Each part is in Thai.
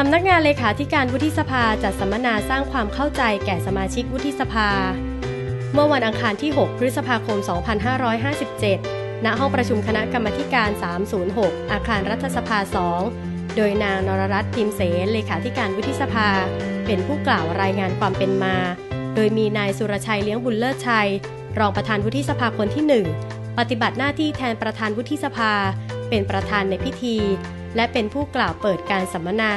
สำนักงานเลขาธิการวุฒิสภาจัดสัมมนาสร้างความเข้าใจแก่สมาชิกวุฒิสภา เมื่อวันอังคารที่ 6 พฤษภาคม 2557 ณ ห้องประชุมคณะกรรมาธิการ 306 อาคารรัฐสภา 2 โดยนางนรรัตน์พิมเสนเลขาธิการวุฒิสภา เป็นผู้กล่าวรายงานความเป็นมา โดยมีนายสุรชัยเลี้ยงบุญเลิศชัย รองประธานวุฒิสภาคนที่ 1 ปฏิบัติหน้าที่แทนประธานวุฒิสภา เป็นประธานในพิธี และเป็นผู้กล่าวเปิดการสัมมนา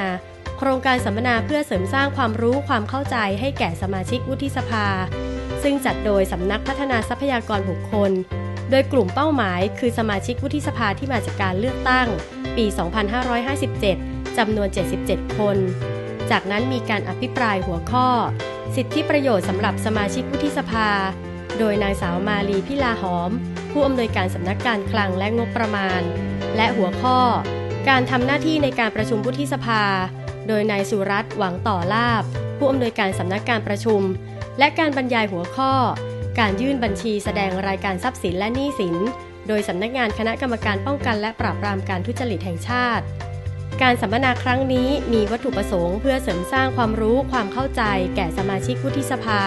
โครงการสัมมนาเพื่อเสริมสร้างความรู้ความเข้าใจให้แก่สมาชิกวุฒิสภา ซึ่งจัดโดยสำนักพัฒนาทรัพยากรบุคคล โดยกลุ่มเป้าหมายคือสมาชิกวุฒิสภาที่มาจากการเลือกตั้ง ปี 2557 จำนวน 77 คน จากนั้นมีการอภิปรายหัวข้อ สิทธิประโยชน์สำหรับสมาชิกวุฒิสภา โดยนางสาวมาลีพิลาหอม ผู้อำนวยการสำนักการคลังและงบประมาณ และหัวข้อ การทำหน้าที่ในการประชุมวุฒิสภา โดยนายสุรัตน์หวังต่อลาบ ผู้อำนวยการสำนักการประชุม และการบรรยายหัวข้อ การยื่นบัญชีแสดงรายการทรัพย์สินและหนี้สิน โดยสำนักงานคณะกรรมการป้องกันและปราบปรามการทุจริตแห่งชาติ การสัมมนาครั้งนี้มีวัตถุประสงค์เพื่อเสริมสร้างความรู้ความเข้าใจ แก่สมาชิกวุฒิสภา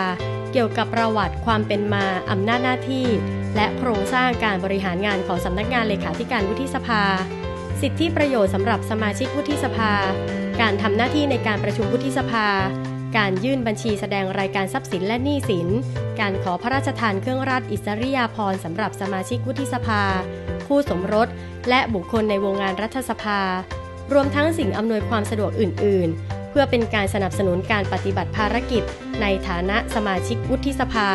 เกี่ยวกับประวัติความเป็นมาอำนาจหน้าที่ และโครงสร้างการบริหารงานของสำนักงานเลขาธิการวุฒิสภา สิทธิประโยชน์สำหรับสมาชิกวุฒิสภา การทำหน้าที่ในการประชุมวุฒิสภา การยื่นบัญชีแสดงรายการทรัพย์สินและหนี้สิน การขอพระราชทานเครื่องราชอิสริยาภรณ์สำหรับสมาชิกวุฒิสภา คู่สมรส และบุคคลในวงงานรัฐสภา รวมทั้งสิ่งอำนวยความสะดวกอื่น ๆ เพื่อเป็นการสนับสนุนการปฏิบัติภารกิจ ในฐานะสมาชิกวุฒิสภา